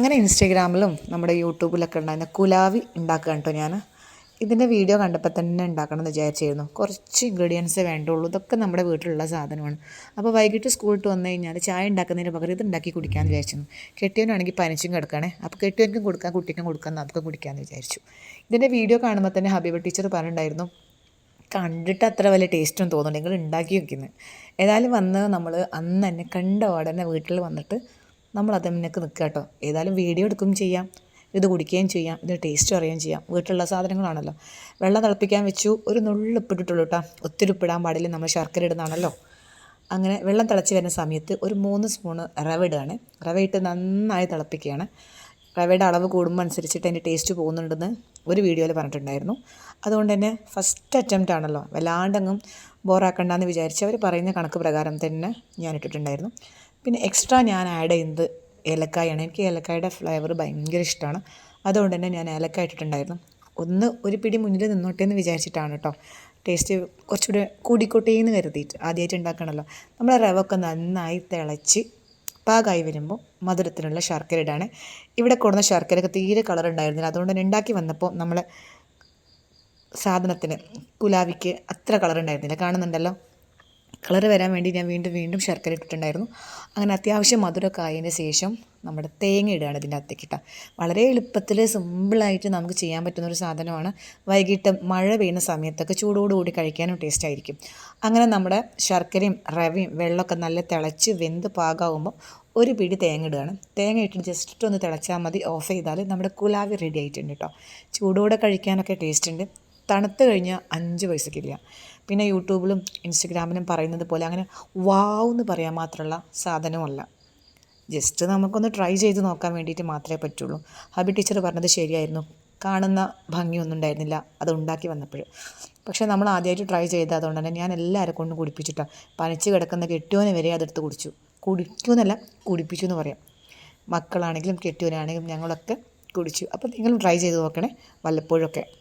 അങ്ങനെ ഇൻസ്റ്റഗ്രാമിലും നമ്മുടെ യൂട്യൂബിലൊക്കെ ഉണ്ടായിരുന്ന കുലാവി ഉണ്ടാക്കുക കേട്ടോ ഞാൻ. ഇതിന്റെ വീഡിയോ കണ്ടപ്പോൾ തന്നെ ഉണ്ടാക്കണം എന്ന് വിചാരിച്ചിരുന്നു. കുറച്ച് ഇൻഗ്രീഡിയൻസ് വേണ്ടുള്ളൂ. ഇതൊക്കെ നമ്മുടെ വീട്ടിലുള്ള സാധനമാണ്. അപ്പോൾ വൈകിട്ട് സ്കൂളിട്ട് വന്നു കഴിഞ്ഞാൽ ചായ ഉണ്ടാക്കുന്നതിന് പകരം ഇത് ഉണ്ടാക്കി കുടിക്കാമെന്ന് വിചാരിച്ചു കെട്ടിയവനാണെങ്കിൽ പനിച്ചും കിടക്കണേ. അപ്പോൾ കെട്ടിയവനും കൊടുക്കാം കുട്ടിക്കും കൊടുക്കാം നമുക്കും കുടിക്കാമെന്ന് വിചാരിച്ചു. ഇതിന്റെ വീഡിയോ കാണുമ്പോൾ തന്നെ ഹബീബ് ടീച്ചർ പറഞ്ഞിട്ടുണ്ടായിരുന്നു കണ്ടിട്ട് അത്ര വലിയ ടേസ്റ്റും തോന്നുന്നുണ്ട് നിങ്ങൾ ഉണ്ടാക്കി വയ്ക്കുന്നത് ഏതായാലും വന്ന് നമ്മൾ അന്ന് തന്നെ കണ്ട ഉടനെ വീട്ടിൽ വന്നിട്ട് നമ്മൾ അതിനൊക്കെ നിൽക്കുക കേട്ടോ. ഏതായാലും വീഡിയോ എടുക്കുകയും ചെയ്യാം. ഇത് കുടിക്കുകയും ചെയ്യാം. ഇതിന് ടേസ്റ്റ് അറിയുകയും ചെയ്യാം. വീട്ടിലുള്ള സാധനങ്ങളാണല്ലോ. വെള്ളം തിളപ്പിക്കാൻ വെച്ചു. ഒരു നുള്ളിപ്പിട്ടിട്ടുള്ളൂ കേട്ടോ. ഒത്തിരി ഉപ്പിടാൻ പാടില്ല. നമ്മൾ ശർക്കര ഇടുന്നതാണല്ലോ. അങ്ങനെ വെള്ളം തിളച്ച് വരുന്ന സമയത്ത് ഒരു മൂന്ന് സ്പൂണ് റവ ഇടുകയാണ്. റവ ഇട്ട് നന്നായി തിളപ്പിക്കുകയാണ്. റവയുടെ അളവ് കൂടുമ്പോൾ അനുസരിച്ചിട്ട് അതിന്റെ ടേസ്റ്റ് പോകുന്നുണ്ടെന്ന് ഒരു വീഡിയോയിൽ പറഞ്ഞിട്ടുണ്ടായിരുന്നു. അതുകൊണ്ട് തന്നെ ഫസ്റ്റ് അറ്റംപ്റ്റ് ആണല്ലോ. വല്ലാണ്ടങ്ങും ബോറാക്കണ്ടെന്ന് വിചാരിച്ച് അവർ പറയുന്ന കണക്ക് പ്രകാരം തന്നെ ഞാൻ ഇട്ടിട്ടുണ്ടായിരുന്നു. പിന്നെ എക്സ്ട്രാ ഞാൻ ആഡ് ചെയ്യുന്നത് ഏലക്കായാണ്. എനിക്ക് ഏലക്കായുടെ ഫ്ലേവർ ഭയങ്കര ഇഷ്ടമാണ്. അതുകൊണ്ട് തന്നെ ഞാൻ ഏലക്കായ ഇട്ടിട്ടുണ്ടായിരുന്നു. ഒന്ന് ഒരു പിടി മുന്നിൽ നിന്നോട്ടെ എന്ന് വിചാരിച്ചിട്ടാണ് കേട്ടോ ടേസ്റ്റ് കുറച്ചുകൂടെ കൂടിക്കോട്ടെ എന്ന് കരുതിയിട്ട് ആദ്യമായിട്ട് ഉണ്ടാക്കണമല്ലോ നമ്മൾ റവ ഒക്കെ നന്നായി തിളച്ച് പാകായി വരുമ്പോൾ മധുരത്തിനുള്ള ശർക്കര ഇടാണ്. ഇവിടെ കൊടുന്ന ശർക്കരയൊക്കെ തീരെ കളർ ഉണ്ടായിരുന്നില്ല. അതുകൊണ്ട് തന്നെ ഉണ്ടാക്കി വന്നപ്പോൾ നമ്മൾ സാധനത്തിന് കുലാവിക്ക് അത്ര കളർ ഉണ്ടായിരുന്നില്ല. കാണുന്നുണ്ടല്ലോ? കളർ വരാൻ വേണ്ടി ഞാൻ വീണ്ടും വീണ്ടും ശർക്കര ഇട്ടിട്ടുണ്ടായിരുന്നു. അങ്ങനെ അത്യാവശ്യം മധുരമൊക്കെ ആയതിന് ശേഷം നമ്മുടെ തേങ്ങ ഇടുകയാണ് ഇതിന്റെ അകത്തേക്ക് ഇട്ടാൽ വളരെ എളുപ്പത്തിൽ സിമ്പിളായിട്ട് നമുക്ക് ചെയ്യാൻ പറ്റുന്ന ഒരു സാധനമാണ്. വൈകിട്ട് മഴ പെയ്യുന്ന സമയത്തൊക്കെ ചൂടോടുകൂടി കഴിക്കാനും ടേസ്റ്റ് ആയിരിക്കും. അങ്ങനെ നമ്മുടെ ശർക്കരയും റവയും വെള്ളമൊക്കെ നല്ല തിളച്ച് വെന്ത് പാകാവുമ്പോൾ ഒരു പിടി തേങ്ങ ഇടുകയാണ്. തേങ്ങ ഇട്ടിട്ട് ജസ്റ്റ് ഒന്ന് തിളച്ചാൽ മതി. ഓഫ് ചെയ്താൽ നമ്മുടെ കുലാവി റെഡി ആയിട്ടുണ്ട് കേട്ടോ. ചൂടോടെ കഴിക്കാനൊക്കെ ടേസ്റ്റ് ഉണ്ട്. തണുത്ത് കഴിഞ്ഞാൽ അഞ്ച് പൈസക്കില്ല പിന്നെ യൂട്യൂബിലും ഇൻസ്റ്റഗ്രാമിലും പറയുന്നത് പോലെ അങ്ങനെ വാവ് എന്ന് പറയാൻ മാത്രമുള്ള സാധനമല്ല. ജസ്റ്റ് നമുക്കൊന്ന് ട്രൈ ചെയ്ത് നോക്കാൻ വേണ്ടിയിട്ട് മാത്രമേ പറ്റുള്ളൂ. ഹബി ടീച്ചർ പറഞ്ഞത് ശരിയായിരുന്നു. കാണുന്ന ഭംഗിയൊന്നും ഉണ്ടായിരുന്നില്ല. അത് ഉണ്ടാക്കി വന്നപ്പോൾ പക്ഷേ നമ്മൾ ആദ്യമായിട്ട് ട്രൈ ചെയ്ത് അതുകൊണ്ട് തന്നെ ഞാൻ എല്ലാവരെ കൊണ്ടും കുടിപ്പിച്ചിട്ടാണ് പനിച്ച് കിടക്കുന്ന കെട്ടിയോനെ വരെ അതെടുത്ത് കുടിച്ചു. കുടിക്കുമെന്നല്ല കുടിപ്പിച്ചു എന്ന് പറയാം. മക്കളാണെങ്കിലും കെട്ടിയോനാണെങ്കിലും ഞങ്ങളൊക്കെ കുടിച്ചു. അപ്പോൾ നിങ്ങളും ട്രൈ ചെയ്ത് നോക്കണേ വല്ലപ്പോഴൊക്കെ.